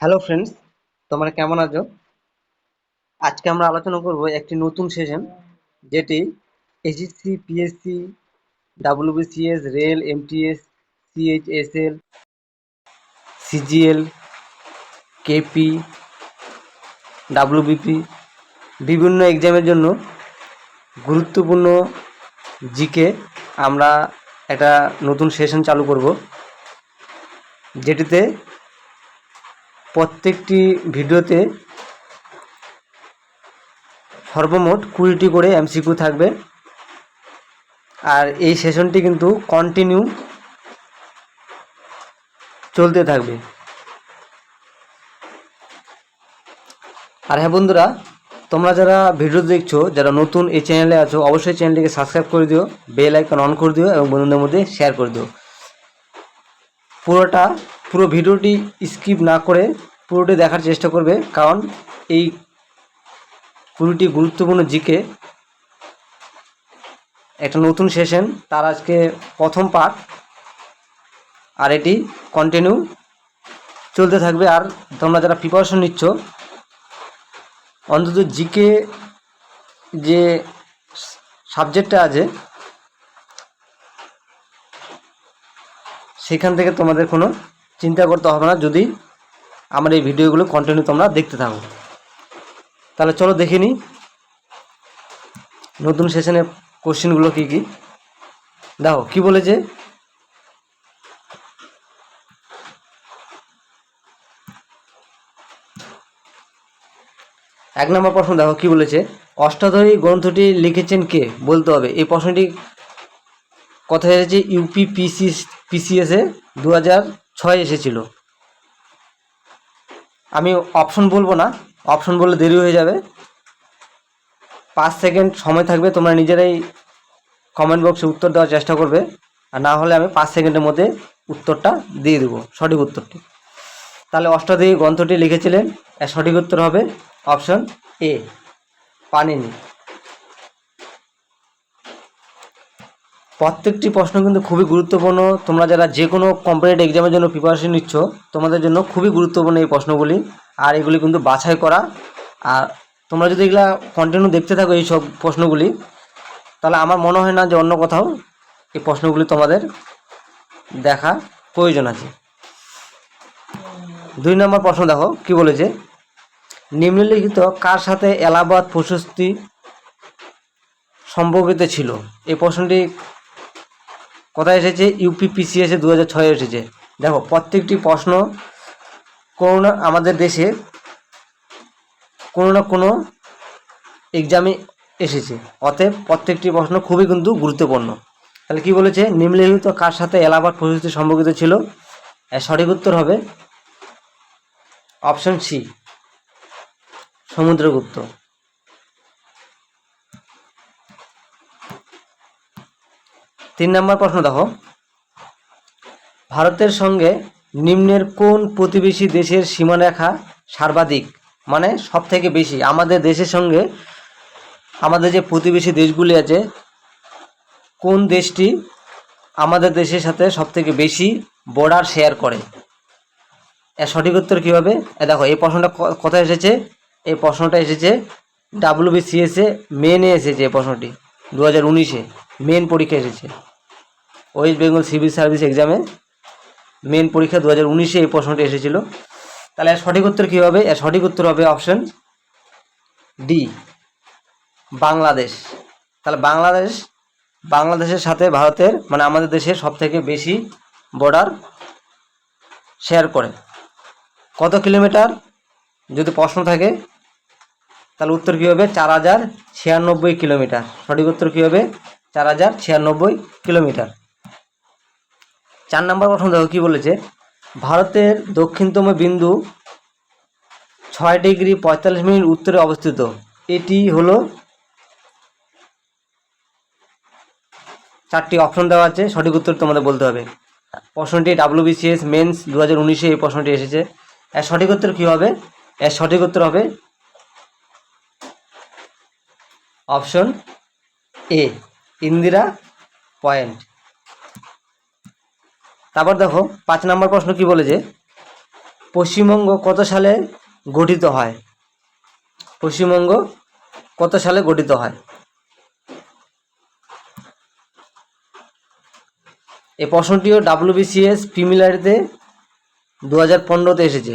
Hello friends, তোমরা কেমন আছো? আজকে আমরা আলোচনা করব একটি নতুন সেশন, যেটি SSC, PSC, WBCS, rail, MTS CHSL CGL, KP, WBP বিভিন্ন এক্সামের জন্য গুরুত্বপূর্ণ জিকে আমরা একটা নতুন সেশন চালু করব, যেটিতে প্রত্যেকটি ভিডিওতে সর্বমোট কুড়িটি করে এমসিকিউ থাকবে। আর এই সেশনটি কিন্তু কন্টিনিউ চলতে থাকবে। আর হ্যাঁ বন্ধুরা, তোমরা যারা ভিডিও দেখছ, যারা নতুন এই চ্যানেলে আছো, অবশ্যই চ্যানেলটিকে সাবস্ক্রাইব করে দিও বেল আইকন অন করে দিও এবং বন্ধুদের মধ্যে শেয়ার করে দিও। পুরোটা পুরো ভিডিওটি স্কিপ না করে পুরোটি দেখার চেষ্টা করবে, কারণ এই কুড়িটি গুরুত্বপূর্ণ জিকে একটা নতুন সেশন, তার আজকে প্রথম পার্ট, আর এটি কন্টিনিউ চলতে থাকবে। আর তোমরা যারা প্রিপারেশন নিচ্ছ, অন্তত জিকে যে সাবজেক্টটা আছে, সেখান থেকে তোমাদের কোনো চিন্তা করতে হবে না, যদি আমার এই ভিডিওগুলো কন্টিনিউ তোমরা দেখতে থাকো। তাহলে চলো দেখে নিই, নতুন সেশনের কোশ্চেনগুলো কী কী? দেখো, কি বলেছে? এক নম্বর প্রশ্ন দেখো, কি বলেছে? অষ্টাধ্যায়ী গ্রন্থটি লিখেছেন কে? বলতে হবে। এই প্রশ্নটি কথা এসেছে ইউপি পিসি, পিসিএসে দু হাজার ছয় এসেছিল। আমি অপশন বলব না। অপশন বললে দেরি হয়ে যাবে। পাঁচ সেকেন্ড সময় থাকবে, তোমরা নিজেরাই কমেন্ট বক্সে উত্তর দেওয়ার চেষ্টা করবে। আর না হলে আমি পাঁচ সেকেন্ডের মধ্যে উত্তরটা দিয়ে দেবো, সঠিক উত্তরটি। তাহলে অষ্টাধ্যায়ী গ্রন্থটি লিখেছিলেন। সঠিক উত্তর হবে অপশন এ পানিনি। প্রত্যেকটি প্রশ্ন কিন্তু খুবই গুরুত্বপূর্ণ। তোমরা যারা যে কোনো কম্পিটিটিভ এক্সামের জন্য প্রিপারেশন নিচ্ছ, তোমাদের জন্য খুবই গুরুত্বপূর্ণ এই প্রশ্নগুলি। আর এগুলি কিন্তু বাছাই করা। আর তোমরা যদি এগুলা কন্টিনিউ দেখতে থাকো এই সব প্রশ্নগুলি, তাহলে আমার মনে হয় না যে অন্য কোথাও এই প্রশ্নগুলি তোমাদের দেখা প্রয়োজন আছে। দুই নম্বর প্রশ্ন দেখো, কি বলেছে? নিম্নলিখিত কার সাথে এলাহাবাদ প্রশস্তি সম্পর্কিত ছিল? এই প্রশ্নটি কোথায় এসেছে? ইউপিপিসিএসে দু হাজার ছয়ে এসেছে। দেখো, প্রত্যেকটি প্রশ্ন কোনো না আমাদের দেশে কোনো না কোনো এক্সামে এসেছে। অতএব প্রত্যেকটি প্রশ্ন খুবই কিন্তু গুরুত্বপূর্ণ। তাহলে কি বলেছে? নিম্নলিখিত কার সাথে এলাহাবাদ প্রশস্তি সম্পর্কিত ছিল? সঠিক উত্তর হবে অপশন সি, সমুদ্রগুপ্ত। তিন নম্বর প্রশ্ন দেখো। ভারতের সঙ্গে নিম্নের কোন প্রতিবেশী দেশের সীমারেখা সর্বাধিক? মানে সব থেকে বেশি। আমাদের দেশের সঙ্গে আমাদের যে প্রতিবেশী দেশগুলি আছে, কোন দেশটি আমাদের দেশের সাথে সব থেকে বেশি বর্ডার শেয়ার করে? এর সঠিক উত্তর কী হবে এ দেখো, এই প্রশ্নটা কোথায় এসেছে? এই প্রশ্নটা এসেছে ডাব্লিউবিসিএসে মেনে এসেছে এই প্রশ্নটি। দু হাজার উনিশে মেন পরীক্ষা এসেছে। ওয়েস্ট বেঙ্গল সিভিল সার্ভিস এক্সামে মেন পরীক্ষা দু হাজার উনিশে এই প্রশ্নটি এসেছিল। তাহলে এর সঠিক উত্তর কী হবে? এর সঠিক উত্তর হবে অপশন ডি বাংলাদেশ। তাহলে বাংলাদেশ, বাংলাদেশের সাথে ভারতের মানে আমাদের দেশে সব থেকে বেশি বর্ডার শেয়ার করে। কত কিলোমিটার যদি প্রশ্ন থাকে, তাহলে উত্তর কী হবে? চার হাজার ছিয়ানব্বই কিলোমিটার সঠিক উত্তর কী হবে? চার হাজার ছিয়ানব্বই কিলোমিটার চার নম্বর প্রশ্ন দেখো কী বলেছে? ভারতের দক্ষিণতম বিন্দু ছয় ডিগ্রি পঁয়তাল্লিশ মিনিট উত্তরে অবস্থিত। এটি হলো চারটি অপশন দেওয়া আছে, সঠিক উত্তর তোমাদের বলতে হবে। প্রশ্নটি ডাব্লিউবিসিএস মেন্স দু হাজার উনিশে এই প্রশ্নটি এসেছে। এর সঠিক উত্তর কী হবে? এর সঠিক উত্তর হবে অপশন এ ইন্দিরা পয়েন্ট। তারপর দেখো, পাঁচ নম্বর প্রশ্ন কি বলেছে পশ্চিমবঙ্গ কত সালে গঠিত হয়? পশ্চিমবঙ্গ কত সালে গঠিত হয়? এই প্রশ্নটিও ডাব্লিউবিসিএস প্রিমিলারিতে দু হাজার পনেরোতে এসেছে।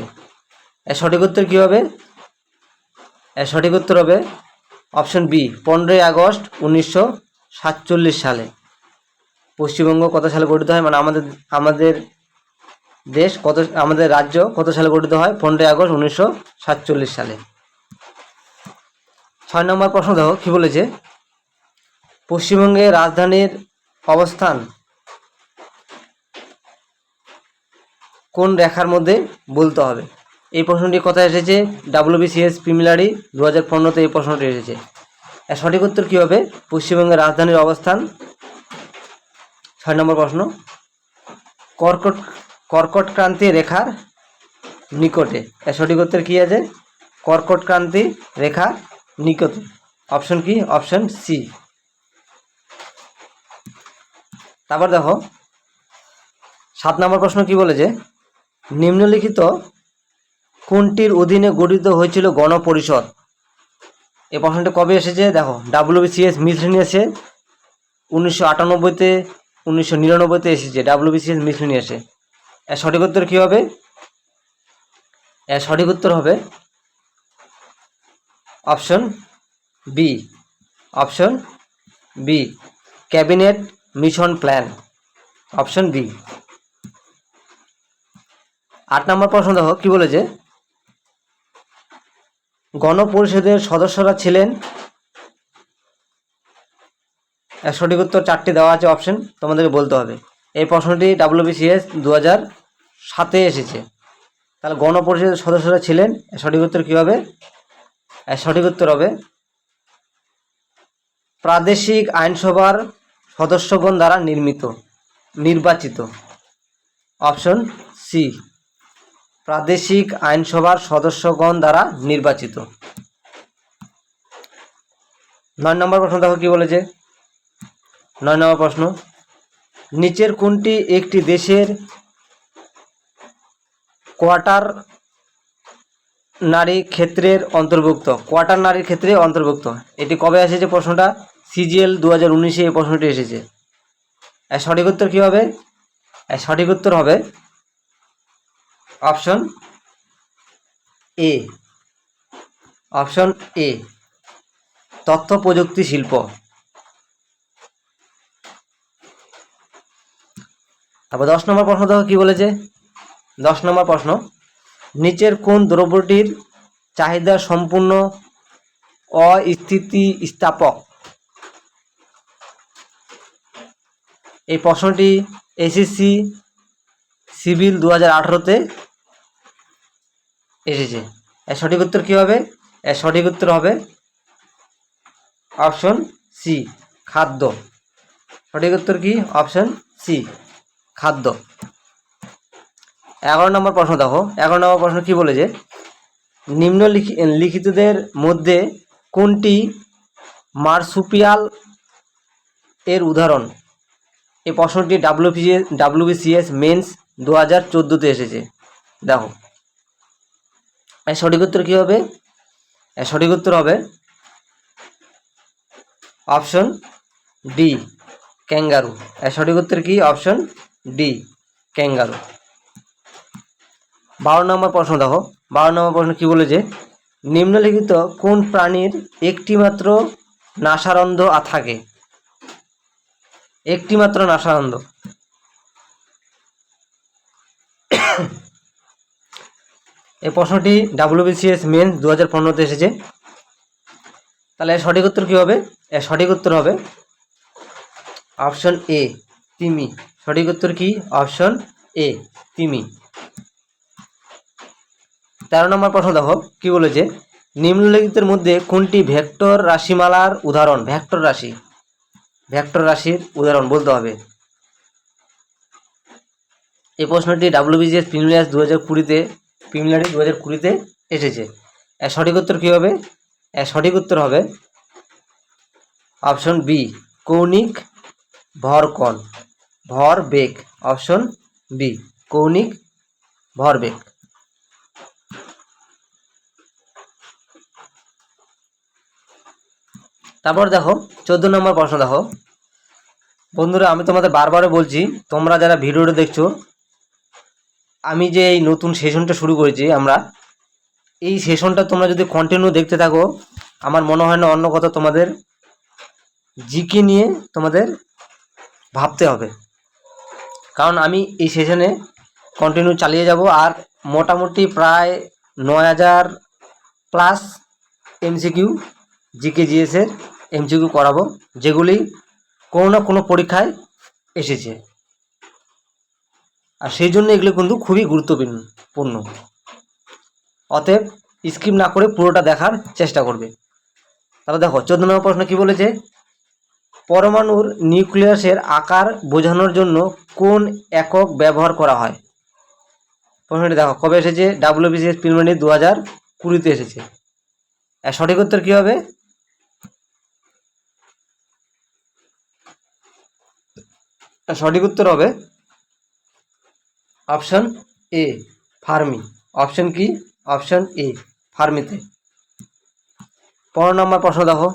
এর সঠিক উত্তর কী হবে? এর সঠিক উত্তর হবে অপশন বি পনেরোই আগস্ট উনিশশো সাতচল্লিশ সালে। পশ্চিমবঙ্গ কত সালে গঠিত হয়? মানে আমাদের আমাদের দেশ কত, আমাদের রাজ্য কত সালে গঠিত হয়? পনেরোই আগস্ট উনিশশো সাতচল্লিশ সালে। ছয় নম্বর প্রশ্ন দেখো, কী বলেছে? পশ্চিমবঙ্গের রাজধানীর অবস্থান কোন রেখার মধ্যে বলতে হবে? এই প্রশ্নটি কোথায় এসেছে? ডাব্লিউবিসিএস প্রিমিলারি দু হাজার পনেরোতে এই প্রশ্নটি এসেছে। সঠিক উত্তর কী হবে? পশ্চিমবঙ্গের রাজধানীর অবস্থান ছয় নম্বর প্রশ্ন। কর্কট কর্কটক্রান্তি রেখার নিকটে। সঠিক উত্তর কী আছে? কর্কটক্রান্তি রেখা নিকটে। অপশন কি? অপশন সি তারপর দেখো, সাত নম্বর প্রশ্ন কি বলেছে? নিম্নলিখিত কোনটির অধীনে গঠিত হয়েছিল গণপরিষদ? এই প্রশ্নটা কবে এসেছে? দেখো ডাব্লিউবিসিএস মিথলিনি এসে উনিশশো আটানব্বইতে উনিশশো নিরানব্বইতে এসেছে ডাব্লিউবিসিএস মিথলিনি এসে। এর সঠিক উত্তর কী হবে? এর সঠিক উত্তর হবে option B option B cabinet mission plan. Option B আট নম্বর প্রশ্ন দেখো, কি বলেছে? গণপরিষদের সদস্যরা ছিলেন সঠিক উত্তর চারটি দেওয়া আছে অপশন তোমাদেরকে বলতে হবে। এই প্রশ্নটি ডাব্লিউবিসিএস দু হাজার সাতে এসেছে। তাহলে গণপরিষদের সদস্যরা ছিলেন সঠিক উত্তর কী হবে? সঠিক উত্তর হবে প্রাদেশিক আইনসভার সদস্যগণ দ্বারা নির্মিত, নির্বাচিত। অপশন সি প্রাদেশিক আইনসভার সদস্যগণ দ্বারা নির্বাচিত। নয় নম্বর প্রশ্ন দেখো কি বলেছে? নয় নম্বর প্রশ্ন। নিচের কোনটি একটি দেশের কোয়ার্টার নারী ক্ষেত্রের অন্তর্ভুক্ত? কোয়ার্টার নারীর ক্ষেত্রে অন্তর্ভুক্ত। এটি কবে এসেছে প্রশ্নটা? সিজিএল দু হাজার উনিশে এই প্রশ্নটি এসেছে। এর সঠিক উত্তর কী হবে? এর সঠিক উত্তর হবে অপশন এ। অপশন এ, তথ্য প্রযুক্তি শিল্প। তারপর দশ নম্বর প্রশ্ন দেখো কি বলেছে? দশ নম্বর প্রশ্ন। নিচের কোন দ্রব্যটির চাহিদা সম্পূর্ণ অস্থিতিস্থাপক? এই প্রশ্নটি এসএসসি সিভিল দু হাজার আঠারোতে এসেছে। এর সঠিক উত্তর কী হবে? এর সঠিক উত্তর হবে অপশন সি খাদ্য। সঠিক উত্তর কি? অপশন সি খাদ্য। এগারো নম্বর প্রশ্ন দেখো। এগারো নম্বর প্রশ্ন কি বলেছে নিম্নলিখি, লিখিতদের মধ্যে কোনটি মার্সুপিয়াল এর উদাহরণ? এই প্রশ্নটি ডাব্লিউপিএস ডাব্লিউবিসিএস মেন্স দু হাজার চোদ্দোতে এসেছে। দেখো। এর সঠিক উত্তর কী হবে? এর সঠিক উত্তর হবে অপশন ডি, ক্যাঙ্গারু। এর সঠিক উত্তর কি? Option D, kangaroo. বারো নম্বর প্রশ্ন দেখো। বারো নম্বর প্রশ্ন কি বলেছে নিম্নলিখিত কোন প্রাণীর একটি মাত্র নাসারন্ধ থাকে একটি মাত্র নাসারন্ধ। এই প্রশ্নটি ডাব্লিউবিসিএস মেন দু হাজার পনেরোতে এসেছে। তাহলে এর সঠিক উত্তর কী হবে? এর সঠিক উত্তর হবে অপশন এ, তিমি। সঠিক উত্তর কি? অপশন এ, তিমি। তেরো নম্বর প্রশ্ন দেখো, কি বলেছে? নিম্নলিখিতের মধ্যে কোনটি ভেক্টর রাশিমালার উদাহরণ? ভেক্টর রাশি। ভেক্টর রাশির উদাহরণ বলতে হবে। এই প্রশ্নটি ডাব্লিউবিজিএস প্রিমিয়ার্স দু হাজার কুড়িতে প্রিমিলারি দু হাজার কুড়িতে এসেছে। এর সঠিক উত্তর কী হবে? এর সঠিক উত্তর হবে অপশন বি, কৌণিক ভরকণ। ভর ভরবেগ অপশন বি কৌণিক ভর ভরবেগ তারপর দেখো, চোদ্দ নম্বর প্রশ্ন দেখো। বন্ধুরা, আমি তোমাদের বারবারে বলছি, তোমরা যারা ভিডিওটা দেখছ, আমি যে এই নতুন সেশনটা শুরু করেছি আমরা, এই সেশনটা তোমরা যদি কন্টিনিউ দেখতে থাকো, আমার মনে হয় না অন্য কথা তোমাদের জিকে নিয়ে তোমাদের ভাবতে হবে। কারণ আমি এই সেশনে কন্টিনিউ চালিয়ে যাব। আর মোটামুটি প্রায় নয় হাজার প্লাস এমসিকিউ জিকে জিএসের এমসিকিউ করাবো, যেগুলি কোনো না কোনো পরীক্ষায় এসেছে। আর সেই জন্য এগুলো কিন্তু খুবই গুরুত্বপূর্ণ, পূর্ণ। অতএব স্কিপ না করে পুরোটা দেখার চেষ্টা করবে। তাহলে দেখো, চোদ্দ নম্বর প্রশ্ন কি বলেছে? পরমাণুর নিউক্লিয়াসের আকার বোঝানোর জন্য কোন একক ব্যবহার করা হয়? প্রশ্নটি দেখো, কবে এসেছে? ডাব্লিউবিসিএস প্রিলিমিনারি দু হাজার কুড়িতে এসেছে। সঠিক উত্তর কী হবে? সঠিক উত্তর হবে অপশন এ, ফার্মি। অপশন কি? অপশন এ, ফার্মিতে। পনেরো নম্বর প্রশ্ন দেখো।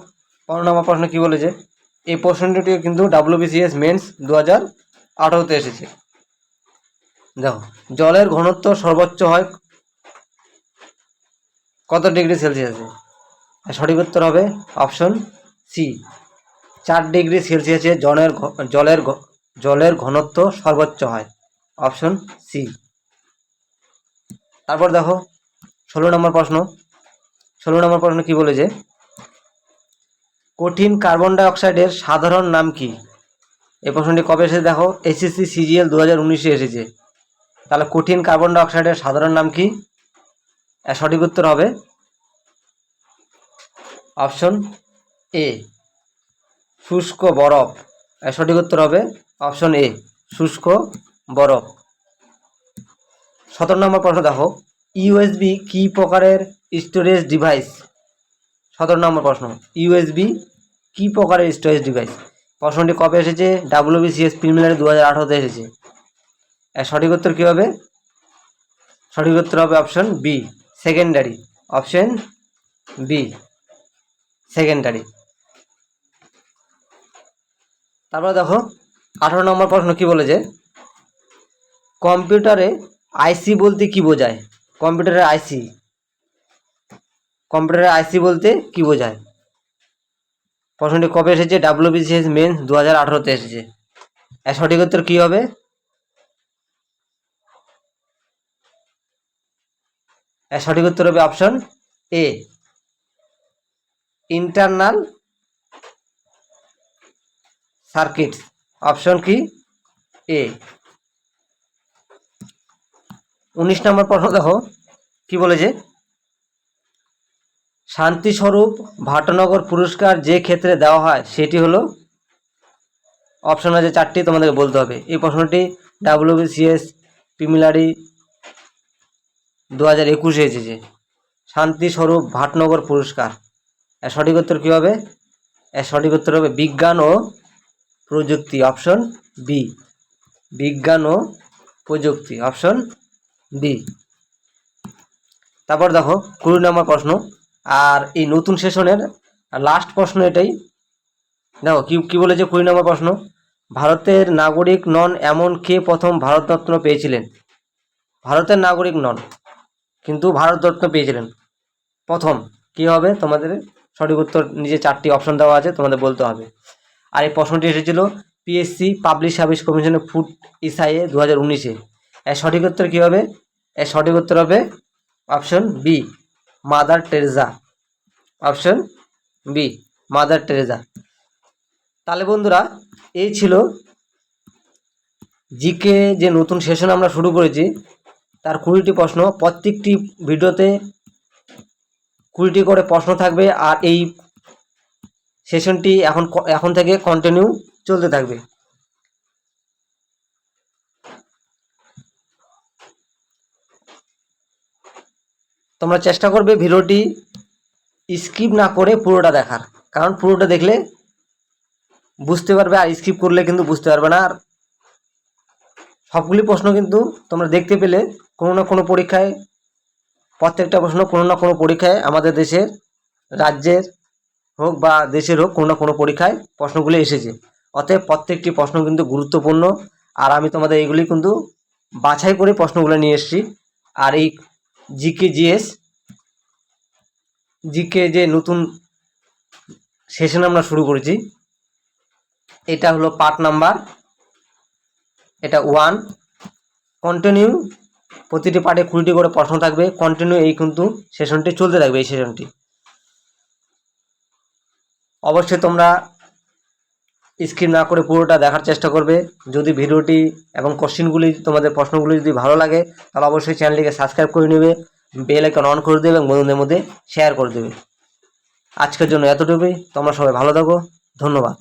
পনেরো নম্বর প্রশ্ন কি বলেছে? এই প্রশ্নটি কিন্তু ডাব্লিউবিসিএস মেন্স দু হাজার আঠারোতে এসেছে। দেখো, জলের ঘনত্ব সর্বোচ্চ হয় কত ডিগ্রি সেলসিয়াসে? সঠিক উত্তর হবে অপশন সি চার ডিগ্রি সেলসিয়াসে জলের ঘ- জলের জলের ঘনত্ব সর্বোচ্চ হয় অপশন সি তারপর দেখো, ষোলো নম্বর প্রশ্ন। ষোলো নম্বর প্রশ্ন কি বলেছে? কঠিন কার্বন ডাই অক্সাইডের সাধারণ নাম কি? এই প্রশ্নটি কবে এসেছে দেখো? এসএসসি সিজিএল দু হাজার উনিশে এসেছে। তাহলে কঠিন কার্বন ডাই অক্সাইডের সাধারণ নাম কি? সঠিক উত্তর হবে অপশন এ শুষ্ক বরফ। সঠিক উত্তর হবে অপশন এ শুষ্ক বরফ। সতেরো নম্বর প্রশ্ন দেখো ইউএসবি কি প্রকারের স্টোরেজ ডিভাইস সতেরো নম্বর প্রশ্ন ইউএসবি কি প্রকারের স্টোরেজ ডিভাইস প্রশ্নটি কবে এসেছে? ডাব্লিউবিসিএস প্রিমিলারি দু হাজার আঠারোতে এসেছে। এর সঠিক উত্তর কী হবে? সঠিক উত্তর হবে option B secondary option B secondary তারপরে দেখো, আঠারো নম্বর প্রশ্ন কি বলেছে? কম্পিউটারে আইসি বলতে কি বোঝায়? কম্পিউটারের আইসি কম্পিউটারের আইসি বলতে কি বোঝায়? প্রশ্নটি কবে এসেছে? ডাব্লিউবিসিএস মেন্স দু হাজার আঠারোতে এসেছে। এর সঠিক উত্তর কী হবে? এর সঠিক উত্তর হবে option A, internal circuit. Option কি? এ। উনিশ নম্বর প্রশ্ন দেখো, কি বলেছে? শান্তিস্বরূপ ভাটনগর পুরস্কার যে ক্ষেত্রে দেওয়া হয়, সেটি হলো অপশন আছে চারটি তোমাদেরকে বলতে হবে। এই প্রশ্নটি ডাব্লিউবিসিএস প্রিমিলারি দু হাজার একুশে এসেছে। শান্তিস্বরূপ ভাটনগর পুরস্কার। এর সঠিক উত্তর কী হবে? সঠিক উত্তর হবে বিজ্ঞান ও প্রযুক্তি অপশন বি বিজ্ঞান ও প্রযুক্তি অপশন বি তারপর দেখো, কুড়ি নম্বর প্রশ্ন। আর এই নতুন সেশনের লাস্ট প্রশ্ন এটাই। দেখো, কি কি বলেছে কুড়ি নম্বর প্রশ্ন? ভারতের নাগরিক নন এমন কে প্রথম ভারতরত্ন পেয়েছিলেন? ভারতের নাগরিক নন, কিন্তু ভারতরত্ন পেয়েছিলেন। প্রথম, কি হবে? তোমাদের সঠিক উত্তর নিজে চারটি অপশন দেওয়া আছে, তোমাদের বলতে হবে। আর এই প্রশ্নটি এসেছিল পিএসসি পাবলিক সার্ভিস কমিশনের ফুড ইসাইএ দু হাজার উনিশে। এর সঠিক উত্তর কী হবে? এর সঠিক উত্তর হবে option B Mother Teresa option B Mother Teresa তাহলে বন্ধুরা, এই ছিল জিকে যে নতুন সেশন আমরা শুরু করেছি, তার কুড়িটি প্রশ্ন। প্রত্যেকটি ভিডিওতে কুড়িটি করে প্রশ্ন থাকবে আর এই সেশনটি এখন এখন থেকে কন্টিনিউ চলতে থাকবে। তোমরা চেষ্টা করবে ভিডিওটি স্কিপ না করে পুরোটা দেখার। কারণ পুরোটা দেখলে বুঝতে পারবে আর স্কিপ করলে কিন্তু বুঝতে পারবে না। আর সবগুলি প্রশ্ন কিন্তু তোমরা দেখতে পেলে কোনো না কোনো পরীক্ষায়, প্রত্যেকটা প্রশ্ন কোনো না কোনো পরীক্ষায় আমাদের দেশের, রাজ্যের হোক বা দেশের হোক কোনো না কোনো পরীক্ষায় প্রশ্নগুলি এসেছে। অতএব প্রত্যেকটি প্রশ্ন কিন্তু গুরুত্বপূর্ণ। আর আমি তোমাদের এইগুলি কিন্তু বাছাই করে প্রশ্নগুলো নিয়ে এসেছি। আর এই জিকে জিএস, জিকে যে নতুন সেশন আমরা শুরু করেছি, এটা হলো পার্ট নাম্বার, এটা ওয়ান। কন্টিনিউ প্রতিটি পার্টে কুড়িটি করে প্রশ্ন থাকবে, কন্টিনিউ এই কিন্তু সেশনটি চলতে থাকবে, এই সেশনটি। অবশ্যই তোমরা স্কিপ না করে পুরোটা দেখার চেষ্টা করবে। যদি ভিডিওটি এবং কোশ্চেনগুলি, তোমাদের প্রশ্নগুলি যদি ভালো লাগে, তাহলে অবশ্যই চ্যানেলটিকে সাবস্ক্রাইব করে নেবে, বেল আইকন অন করে দেবে এবং বন্ধুদের মধ্যে শেয়ার করে দেবে। আজকের জন্য এতটুকুই। তোমরা সবাই ভালো থাকো। ধন্যবাদ।